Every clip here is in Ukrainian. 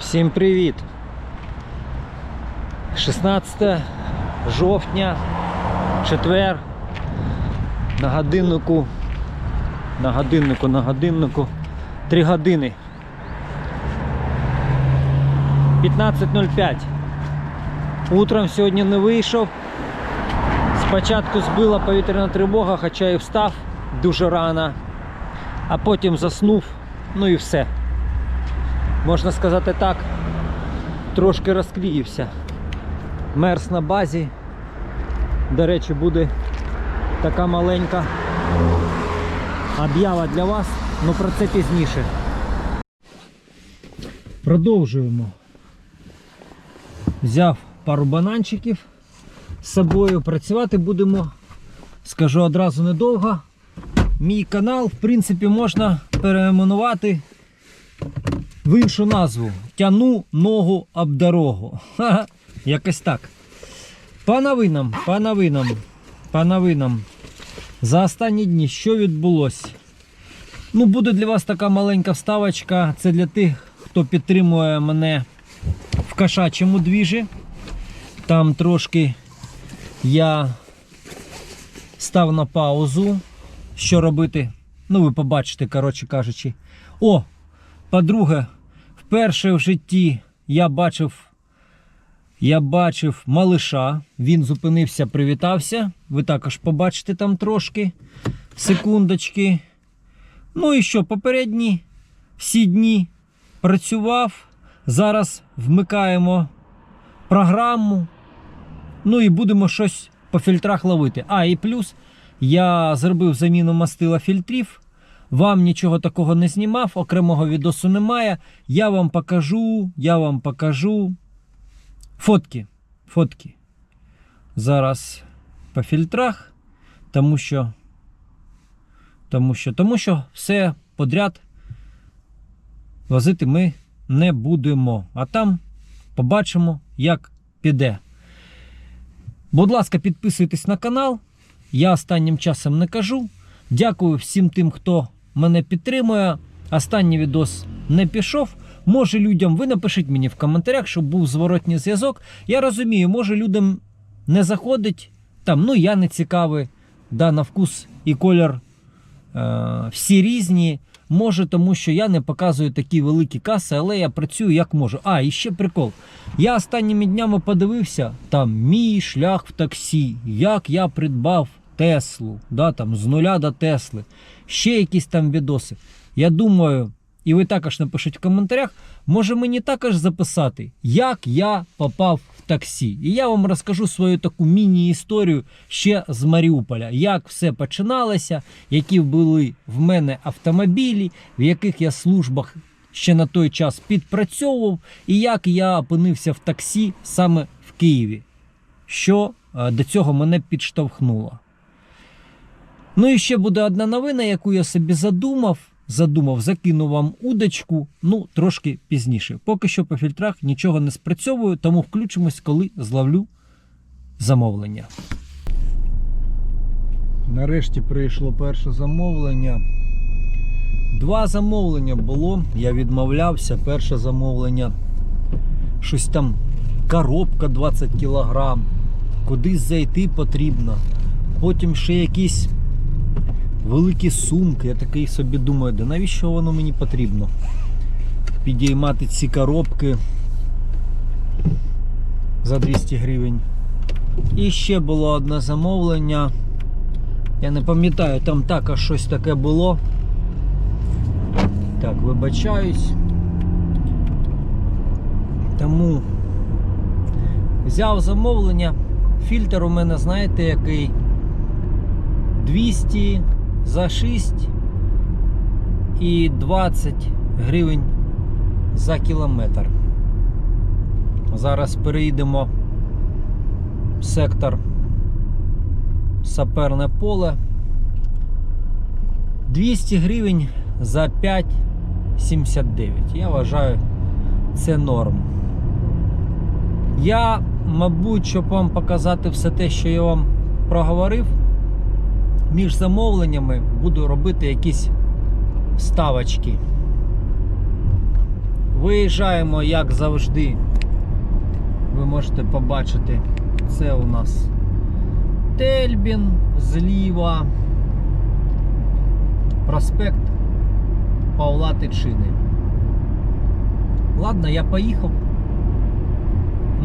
Всім привіт! 16 жовтня, четвер. На годиннику. На годиннику, на годиннику. 3 години. 15.05. Утром сьогодні не вийшов. Спочатку збила повітряна тривога, хоча і встав дуже рано, а потім заснув, ну і все. Можна сказати так, трошки розкліївся. Мерз на базі. До речі, буде така маленька об'ява для вас, але про це пізніше. Продовжуємо. Взяв пару бананчиків з собою. Працювати будемо, скажу одразу недовго. Мій канал, в принципі, можна переименувати в іншу назву. Тяну ногу об дорогу. Ха-ха, Якось так. По новинам, по новинам, по новинам. За останні дні що відбулося? Ну, буде для вас така маленька вставочка. Це для тих, хто підтримує мене в кошачому двіжі. Там трошки я став на паузу. Що робити? Ну, ви побачите, коротше кажучи. О! По-друге, вперше в житті я бачив, я бачив малиша. Він зупинився, привітався. Ви також побачите там трошки. Секундочки. Ну і що, попередні всі дні працював. Зараз вмикаємо програму. Ну і будемо щось по фільтрах ловити. А, і плюс я зробив заміну мастила фільтрів. Вам нічого такого не знімав, окремого відосу немає. Я вам покажу, я вам покажу фотки. Фотки. Зараз по фільтрах, тому що, тому що, тому що все подряд возити ми не будемо. А там побачимо, як піде. Будь ласка, підписуйтесь на канал. Я останнім часом не кажу. Дякую всім тим, хто мене підтримує. Останній відос не пішов. Може людям, ви напишіть мені в коментарях, щоб був зворотній зв'язок. Я розумію, може людям не заходить. Там, ну я не цікавий. Да, на вкус і колір е, всі різні. Може, тому що я не показую такі великі каси, але я працюю як можу. А, і ще прикол. Я останніми днями подивився там мій шлях в таксі, як я придбав Теслу, да, там, з нуля до Тесли, ще якісь там відоси. Я думаю, і ви також напишіть в коментарях, може мені також записати, як я попав в таксі. І я вам розкажу свою таку міні-історію ще з Маріуполя, як все починалося, які були в мене автомобілі, в яких я службах ще на той час підпрацьовував, і як я опинився в таксі саме в Києві, що е, до цього мене підштовхнуло. Ну і ще буде одна новина, яку я собі задумав. Задумав, закину вам удочку, ну трошки пізніше. Поки що по фільтрах нічого не спрацьовую, тому включимось, коли зловлю замовлення. Нарешті прийшло перше замовлення. Два замовлення було, я відмовлявся. Перше замовлення, щось там коробка 20 кг, кудись зайти потрібно. Потім ще якісь великі сумки. Я такий собі думаю, да навіщо воно мені потрібно? Підіймати ці коробки за 200 гривень. І ще було одне замовлення. Я не пам'ятаю, там також щось таке було. Так, вибачаюсь. Тому взяв замовлення. Фільтр у мене, знаєте, який 200 за 6 і 20 гривень за кілометр. Зараз переїдемо в сектор саперне поле. 200 гривень за 5,79. Я вважаю, це норм. Я, мабуть, щоб вам показати все те, що я вам проговорив, між замовленнями буду робити якісь ставочки. Виїжджаємо, як завжди. Ви можете побачити, це у нас Тельбін зліва. Проспект Павла Тичини. Ладно, я поїхав.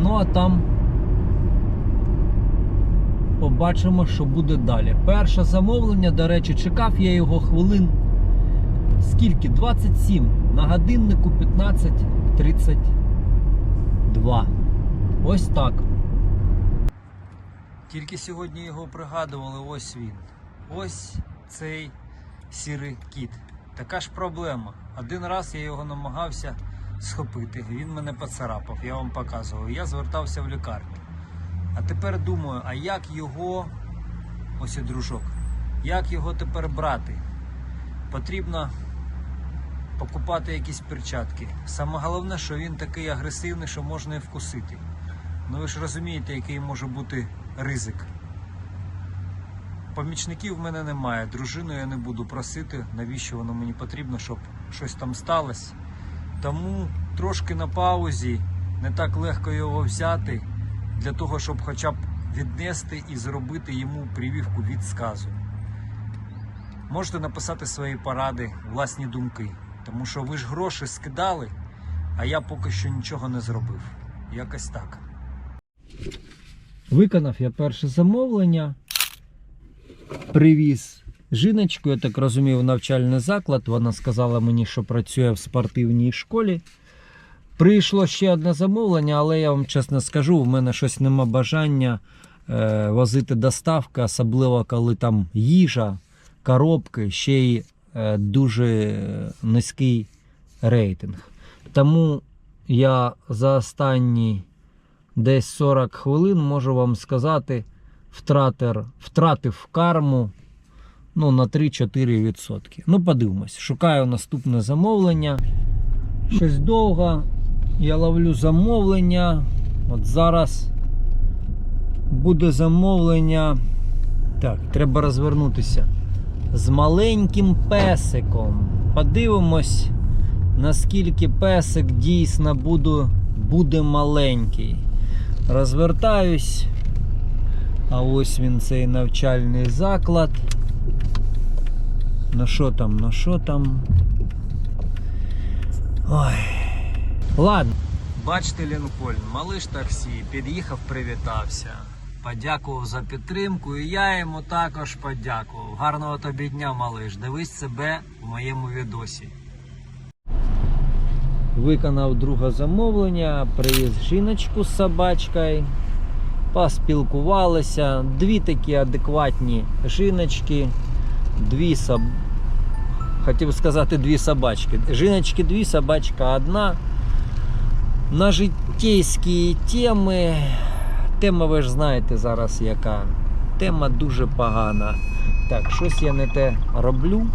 Ну а там побачимо, що буде далі. Перше замовлення, до речі, чекав я його хвилин. Скільки? 27. На годиннику 15.32. Ось так. Тільки сьогодні його пригадували, ось він. Ось цей сірий кіт. Така ж проблема. Один раз я його намагався схопити. Він мене поцарапав, я вам показував. Я звертався в лікарню. А тепер думаю, а як його, ось і дружок, як його тепер брати? Потрібно покупати якісь перчатки. Саме головне, що він такий агресивний, що можна і вкусити. Ну ви ж розумієте, який може бути ризик. Помічників в мене немає, дружину я не буду просити, навіщо воно мені потрібно, щоб щось там сталося. Тому трошки на паузі, не так легко його взяти, для того, щоб хоча б віднести і зробити йому привівку від сказу. Можете написати свої поради, власні думки, тому що ви ж гроші скидали, а я поки що нічого не зробив. Якось так. Виконав я перше замовлення, привіз жіночку, я так розумію, в навчальний заклад. Вона сказала мені, що працює в спортивній школі. Прийшло ще одне замовлення, але я вам чесно скажу, в мене щось нема бажання е, возити доставки, особливо коли там їжа, коробки, ще й е, дуже низький рейтинг. Тому я за останні десь 40 хвилин можу вам сказати, втратив, втратив карму ну, на 3-4%. Ну, подивимось. Шукаю наступне замовлення. Щось довго. Я ловлю замовлення. От зараз буде замовлення. Так, треба розвернутися. З маленьким песиком. Подивимось, наскільки песик дійсно буде, буде маленький. Розвертаюсь. А ось він цей навчальний заклад. Ну що там, ну що там? Ой. Ладно. Бачите, Лінкольн, малиш таксі, під'їхав, привітався. Подякував за підтримку і я йому також подякував. Гарного тобі дня, малиш. Дивись себе в моєму відосі. Виконав друге замовлення, привіз жіночку з собачкою. Поспілкувалися. Дві такі адекватні жіночки, дві соб... Хотів сказати дві собачки. Жіночки дві, собачка одна. На життєйські теми. Тема, ви ж знаєте зараз яка. Тема дуже погана. Так, щось я не те роблю.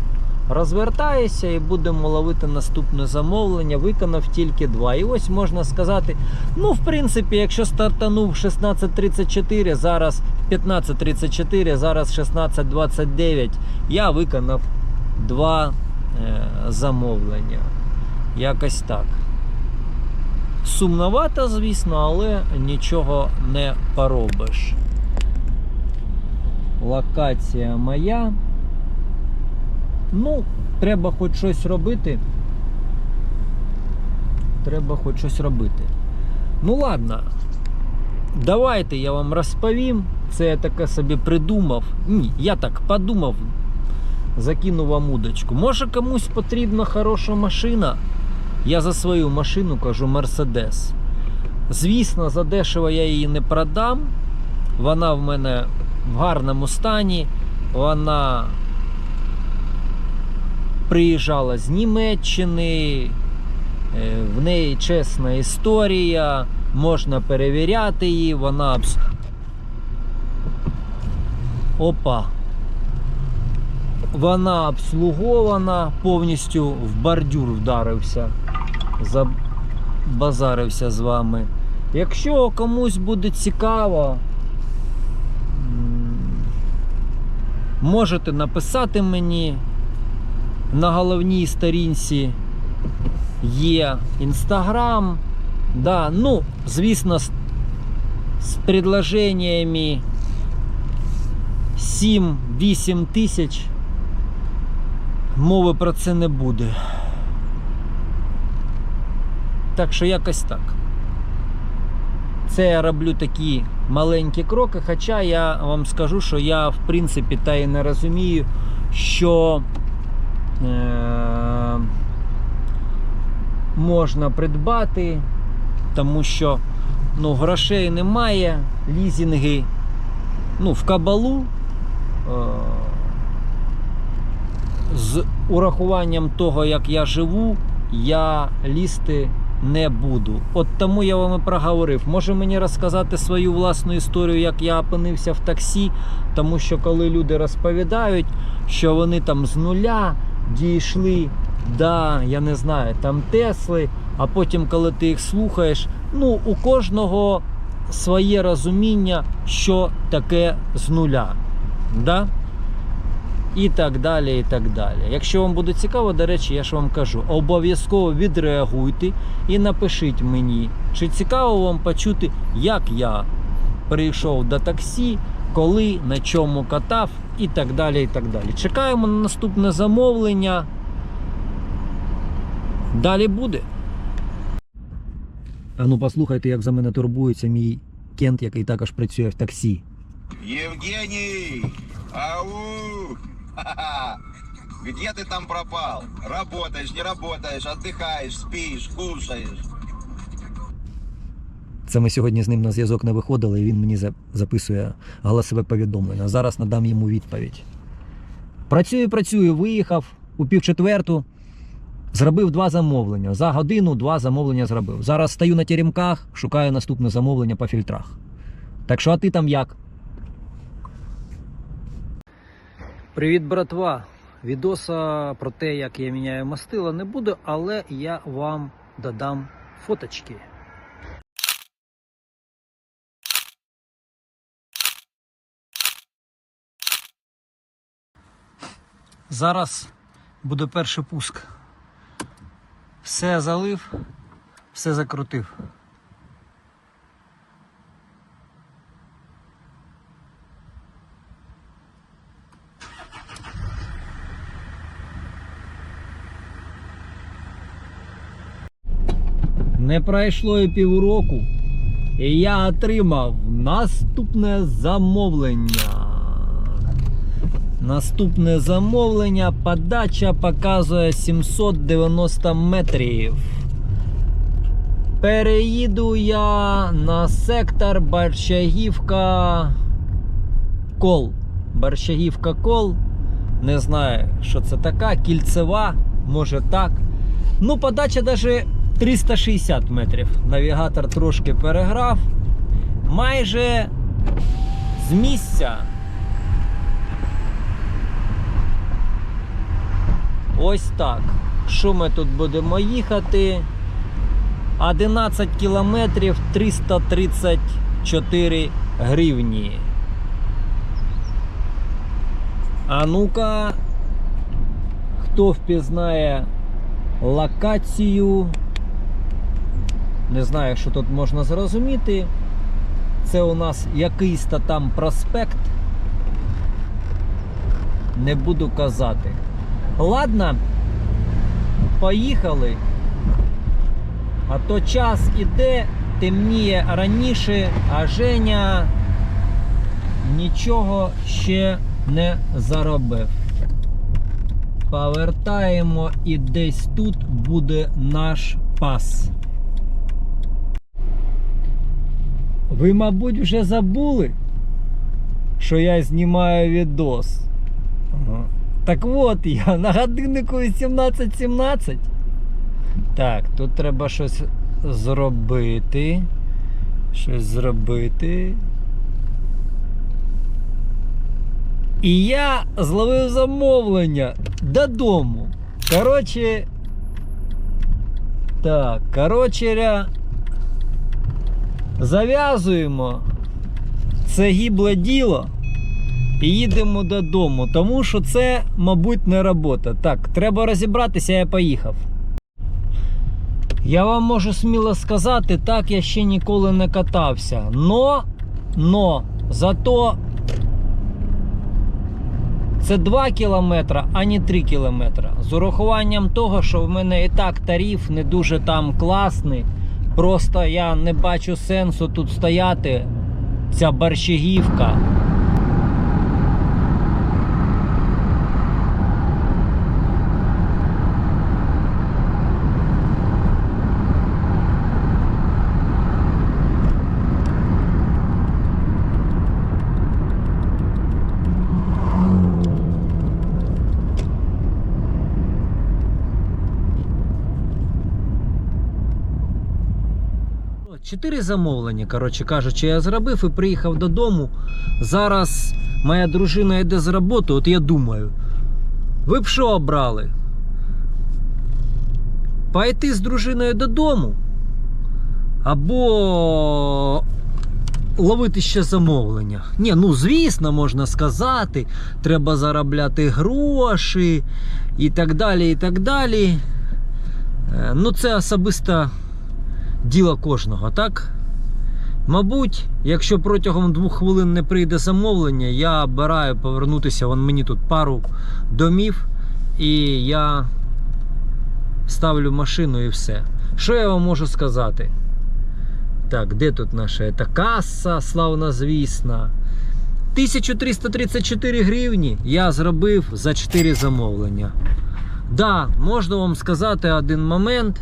Розвертаюся і будемо ловити наступне замовлення. Виконав тільки два. І ось можна сказати, ну, в принципі, якщо стартанув 16.34, зараз 15.34, зараз 16.29, я виконав два е, замовлення. Якось так. Сумновато, звісно, але нічого не поробиш. Локація моя. Ну, треба хоч щось робити. Треба хоч щось робити. Ну ладно. Давайте я вам розповім. Це я таке собі придумав. Ні, я так подумав. Закину вам удочку. Може комусь потрібна хороша машина. Я за свою машину кажу Мерседес. Звісно, за дешево я її не продам. Вона в мене в гарному стані. Вона приїжджала з Німеччини. Е, В неї чесна історія. Можна перевіряти її. Вона. Опа. Вона обслугована, повністю в бордюр вдарився, забазарився з вами. Якщо комусь буде цікаво, можете написати мені на головній сторінці є Інстаграм. Да, ну, звісно, з, з предложеннями 7-8 тисяч мови про це не буде. Так що якось так. Це я роблю такі маленькі кроки, хоча я вам скажу, що я в принципі та і не розумію, що е- можна придбати, тому що ну, грошей немає, лізінги ну, в кабалу. Е- з урахуванням того, як я живу, я лізти не буду. От тому я вам і проговорив. Може мені розказати свою власну історію, як я опинився в таксі, тому що коли люди розповідають, що вони там з нуля дійшли до, я не знаю, там Тесли, а потім, коли ти їх слухаєш, ну у кожного своє розуміння, що таке з нуля. Да? І так далі. і так далі. Якщо вам буде цікаво, до речі, я ж вам кажу, обов'язково відреагуйте і напишіть мені, чи цікаво вам почути, як я прийшов до таксі, коли, на чому катав і так далі. і так далі. Чекаємо на наступне замовлення. Далі буде. А ну послухайте, як за мене турбується мій кент, який також працює в таксі. Евгений! Ау! Где ты там пропал? Работаешь, не работаешь, отдыхаешь, спишь, кушаешь. Це ми сьогодні з ним на зв'язок не виходили, і він мені записує голосове повідомлення. Зараз надам йому відповідь. Працюю, працюю, виїхав у півчетверту, зробив два замовлення. За годину два замовлення зробив. Зараз стою на теремках, шукаю наступне замовлення по фільтрах. Так що, а ти там як? Привіт, братва! Відоса про те, як я міняю мастила, не буде, але я вам додам фоточки. Зараз буде перший пуск. Все залив, все закрутив. Не пройшло і півроку, і я отримав наступне замовлення. Наступне замовлення. Подача показує 790 метрів. Переїду я на сектор Борщагівка Кол. Борщагівка Кол. Не знаю, що це така. Кільцева, може так. Ну, подача навіть 360 метрів. Навігатор трошки переграв. Майже з місця. Ось так. Що ми тут будемо їхати? 11 кілометрів 334 гривні. А ну-ка, хто впізнає локацію? Не знаю, що тут можна зрозуміти. Це у нас якийсь та там проспект. Не буду казати. Ладно, поїхали. А то час іде, темніє раніше, а Женя нічого ще не заробив. Повертаємо і десь тут буде наш пас. Ви, мабуть, вже забули, що я знімаю відос. Ага. Так от я на годиннику 18.17. Так, тут треба щось зробити. Щось зробити. І я зловив замовлення додому. Коротше. Так, коротше, зав'язуємо це гібле діло і їдемо додому, тому що це, мабуть, не робота. Так, треба розібратися, я поїхав. Я вам можу сміло сказати, так я ще ніколи не катався. Но, но, зато це 2 кілометри, а не 3 кілометри. З урахуванням того, що в мене і так тариф не дуже там класний. Просто я не бачу сенсу тут стояти. Ця борщагівка. Чотири замовлення, коротше кажучи, я зробив і приїхав додому. Зараз моя дружина йде з роботи, от я думаю, ви б що обрали? Пойти з дружиною додому? Або ловити ще замовлення. Ні, ну звісно, можна сказати, треба заробляти гроші і так далі. і так далі. Е, Ну, це особисто діло кожного, так? Мабуть, якщо протягом двох хвилин не прийде замовлення, я обираю повернутися. Вон мені тут пару домів, і я ставлю машину і все. Що я вам можу сказати? Так, де тут наша Це каса, славна звісна. 1334 гривні я зробив за 4 замовлення. Да, можна вам сказати один момент.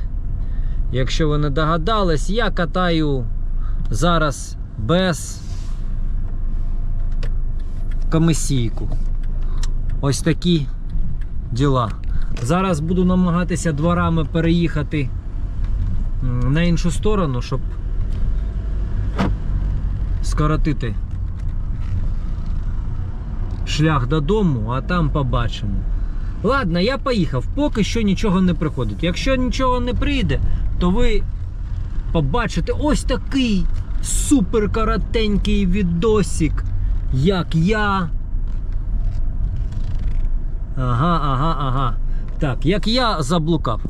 Якщо ви не догадались, я катаю зараз без комісійку. Ось такі діла. Зараз буду намагатися дворами переїхати на іншу сторону, щоб скоротити шлях додому, а там побачимо. Ладно, я поїхав, поки що нічого не приходить. Якщо нічого не прийде, то ви побачите ось такий супер коротенький відосик, як я. Ага, ага, ага. Так, як я заблукав.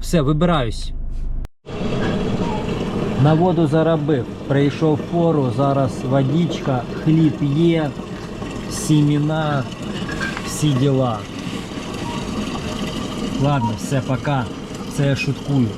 Все, вибираюсь. На воду заробив. Прийшов пору, зараз водичка, хліб є, сіміна, всі діла. Ладно, все, пока. Це я шуткую.